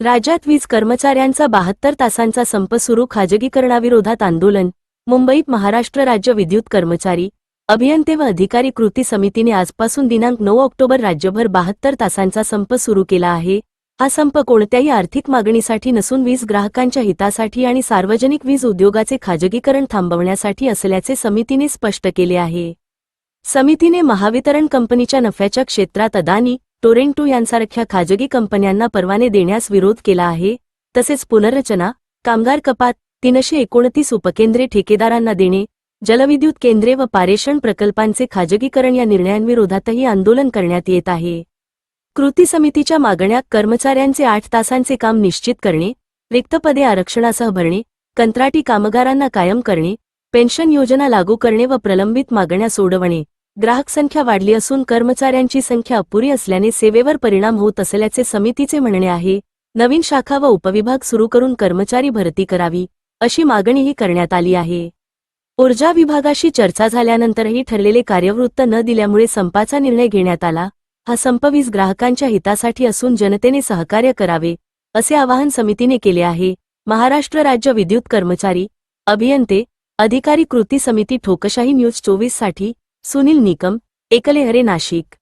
राज्यात वीज कर्मचाऱ्यांचा बहात्तर तासांचा संप सुरू खाजगीकरणाविरोधात आंदोलन मुंबईत महाराष्ट्र राज्य विद्युत कर्मचारी अभियंते व अधिकारी कृती समितीने आजपासून दिनांक नऊ ऑक्टोबर राज्यभर बहात्तर तासांचा संप सुरू केला आहे. हा संप कोणत्याही आर्थिक मागणीसाठी नसून वीज ग्राहकांच्या हितासाठी आणि सार्वजनिक वीज उद्योगाचे खाजगीकरण थांबवण्यासाठी असल्याचे समितीने स्पष्ट केले आहे. समितीने महावितरण कंपनीच्या नफ्याच्या क्षेत्रात अदानी टोरेंटो यांसारख्या खाजगी कंपन्यांना परवाने देण्यास विरोध केला आहे तसेच पुनर्रचना कामगार कपात तीनशे एकोणतीस उपकेंद्रे ठेकेदारांना देणे जलविद्युत केंद्रे व पारेषण प्रकल्पांचे खाजगीकरण या निर्णयांविरोधातही आंदोलन करण्यात येत आहे. कृती समितीच्या मागण्या कर्मचाऱ्यांचे आठ तासांचे काम निश्चित करणे रिक्तपदे आरक्षणासह भरणे कंत्राटी कामगारांना कायम करणे पेन्शन योजना लागू करणे व प्रलंबित मागण्या सोडवणे. ग्राहक संख्या वाढली असून कर्मचाऱ्यांची संख्या अपुरी असल्याने सेवेवर परिणाम होत असल्याचे समितीचे म्हणणे आहे. नवीन शाखा व उपविभाग सुरू करून कर्मचारी भरती करावी अशी मागणीही करण्यात आली आहे. ऊर्जा विभागाशी चर्चा झाल्यानंतरही ठरलेले कार्यवृत्त न दिल्यामुळे संपाचा निर्णय घेण्यात आला. हा संप वीज ग्राहकांच्या हितासाठी असून जनतेने सहकार्य करावे असे आवाहन समितीने केले आहे. महाराष्ट्र राज्य विद्युत कर्मचारी अभियंते अधिकारी कृती समिती ठोकशाही न्यूज चोवीससाठी सुनील निकम एकलेहरे नाशिक